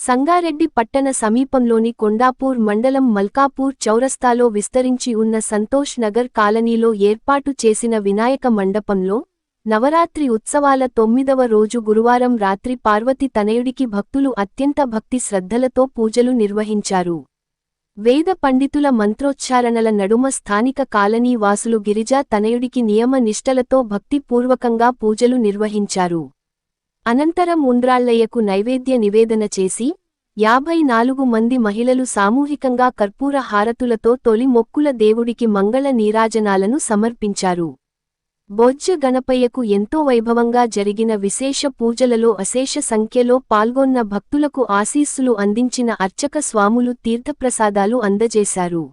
సంగారెడ్డి పట్టణ సమీపంలోని కొండాపూర్ మండలం మల్కాపూర్ చౌరస్తాలో విస్తరించి ఉన్న సంతోష్ నగర్ కాలనీలో ఏర్పాటు చేసిన వినాయక మండపంలో నవరాత్రి ఉత్సవాల తొమ్మిదవ రోజు గురువారం రాత్రి పార్వతి తనయుడికి భక్తులు అత్యంత భక్తి శ్రద్ధలతో పూజలు నిర్వహించారు. వేద పండితుల మంత్రోచ్చారణల నడుమ స్థానిక కాలనీ వాసులు గిరిజా తనయుడికి నియమ నిష్టలతో భక్తిపూర్వకంగా పూజలు నిర్వహించారు. అనంతరం ఉండ్రాళ్ళయ్యకు నైవేద్య నివేదన చేసి యాభై నాలుగు మంది మహిళలు సామూహికంగా కర్పూర హారతులతో తొలి మొక్కుల దేవుడికి మంగళ నీరాజనాలను సమర్పించారు. బొజ్జ గణపయ్యకు ఎంతో వైభవంగా జరిగిన విశేష పూజలలో అశేష సంఖ్యలో పాల్గొన్న భక్తులకు ఆశీస్సులు అందించిన అర్చక స్వాములు తీర్థప్రసాదాలు అందజేశారు.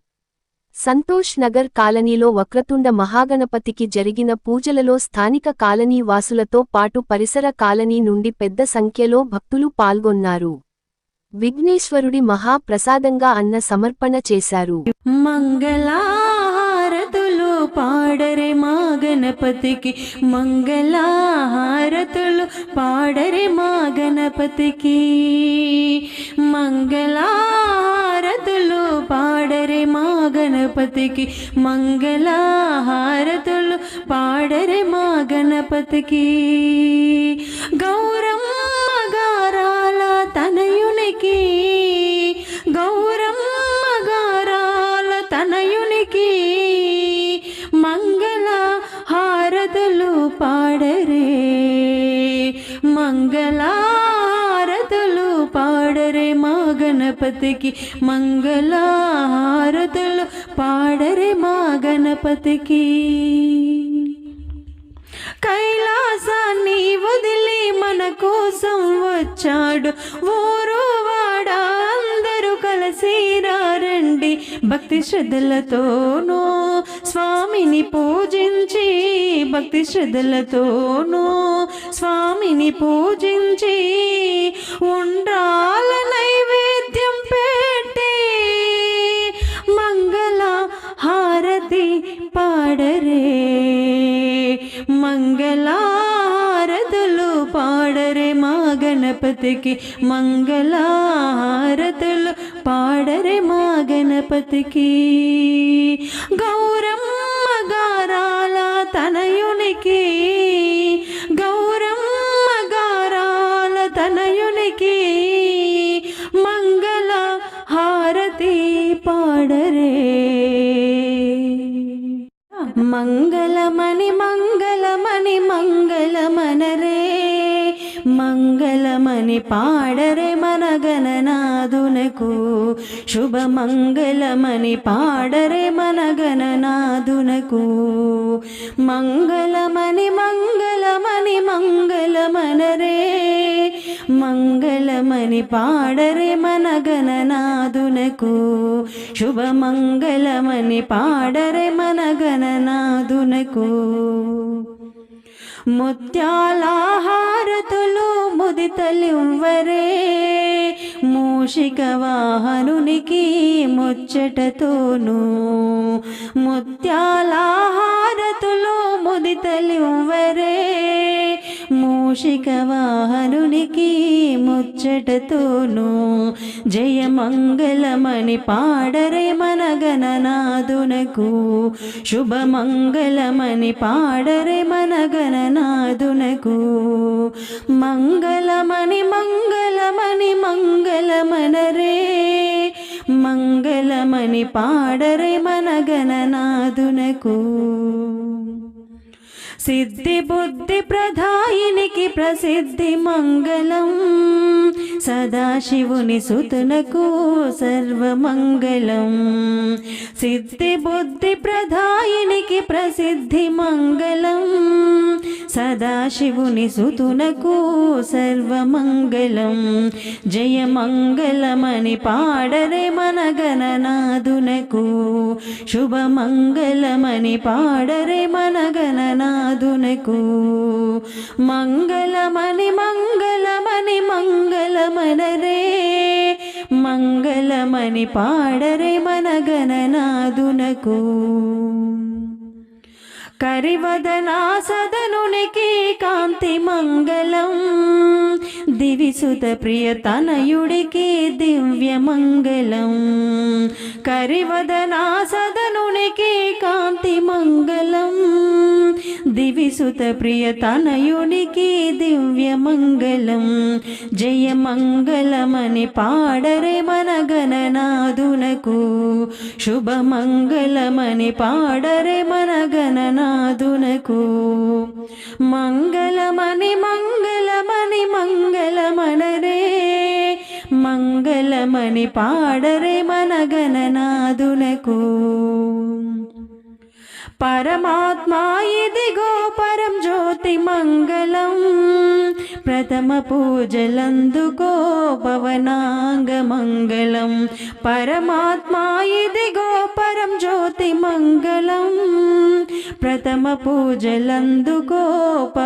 సంతోష్ నగర్ కాలనీలో వక్రతుండ మహాగణపతికి జరిగిన పూజలలో స్థానిక కాలనీ వాసులతో పాటు పరిసర కాలనీ నుండి పెద్ద సంఖ్యలో భక్తులు పాల్గొన్నారు. విఘ్నేశ్వరుడి మహాప్రసాదంగా అన్న సమర్పణ చేశారు. మంగళహారతులు పాడరే మా గణపతికి. మంగళహారతులు పాడరే మా గణపతికి. మంగళారతులు పాడ గణపతికి మంగళహారతులు పాడరే మా గణపతికి. గౌరమ్మ గారాల తనయునికి గౌరమ్మ గారాల తనయునికి మంగళ హారతులు పాడరే మంగళ గణపతికి మంగళహారతులు పాడరే మా గణపతికి. కైలాసాన్ని వదిలి మన కోసం వచ్చాడు. ఊరు వాడ అందరూ కలిసి రండి భక్తి శ్రద్ధలతోనూ స్వామిని పూజించి భక్తి శ్రద్ధలతోనూ స్వామిని పూజించి మంగళారతులు పాడరే మా గణపతికి. మంగళారతులు పాడరే మా గణపతికి. గౌరమ్మ గారాల తనయునికి. గౌరమ్మ గారాల తనయునికి. మంగళ హారతి పాడరే. మంగళమణి మంగళ శుభమంగళమని పాడరే మన గణనాదునకు శుభమంగళమని పాడరే మన గణనాదునకు మంగళమణి మంగళమణి మంగళమనరే. మంగళమని పాడరే మన గణనాదునకు శుభమంగళమని పాడరే మన గణనాదునకు ముత్యాలహారతులు ముదితలివ్వరే మూషిక వాహనునికి ముచ్చటతోను ముత్యాలహారతులు ముదితలివ్వరే మూషిక వాహనునికి ముచ్చటతోను జయమంగళమని పాడరే మన గణనాదునకు శుభమంగళమని పాడరే మన గణనాదునకు మంగళమని మంగళమని మంగళమనరే. మంగళమని పాడరే మన గణనాదునకు సిద్ధి బుద్ధి ప్రధాయినికి ప్రసిద్ధి మంగళం. సదాశివుని సుతునకు సర్వమంగళం. సిద్ధి బుద్ధి ప్రధాయినికి ప్రసిద్ధి మంగళం. సదాశివుని సుతునకు సర్వమంగళం. జయమంగళమని పాడరే మన గణనాదునకు శుభమంగళమని పాడరే మన గణనాదునకు మంగళమని మంగళమని మంగళమనరే. మంగళమని పాడరే మన గణనాదునకు కరివదనా సదనునికి కాంతి మంగళం. దివిసుత ప్రియ తనయుడికి దివ్య మంగళం. కరివదనా కాంతి మంగళం. దివిసుత ప్రియ తనయునికి దివ్య మంగళం. జయ మంగళమని పాడరే మన గణనాదునకు శుభ మంగళమని పాడరే మన గణనాదునకు మంగళమని మంగళమని మంగళమనరే మంగళమని పాడరే మన గణనాదునకు పరమాత్మా ఇదిగో పరం జ్యోతి మంగళం. ప్రథమ పూజలందుకో పవనాంగ మంగళం. పరమాత్మా ఇదిగో పరం జ్యోతి మంగళం. ప్రథమ పూజలందుకో పవ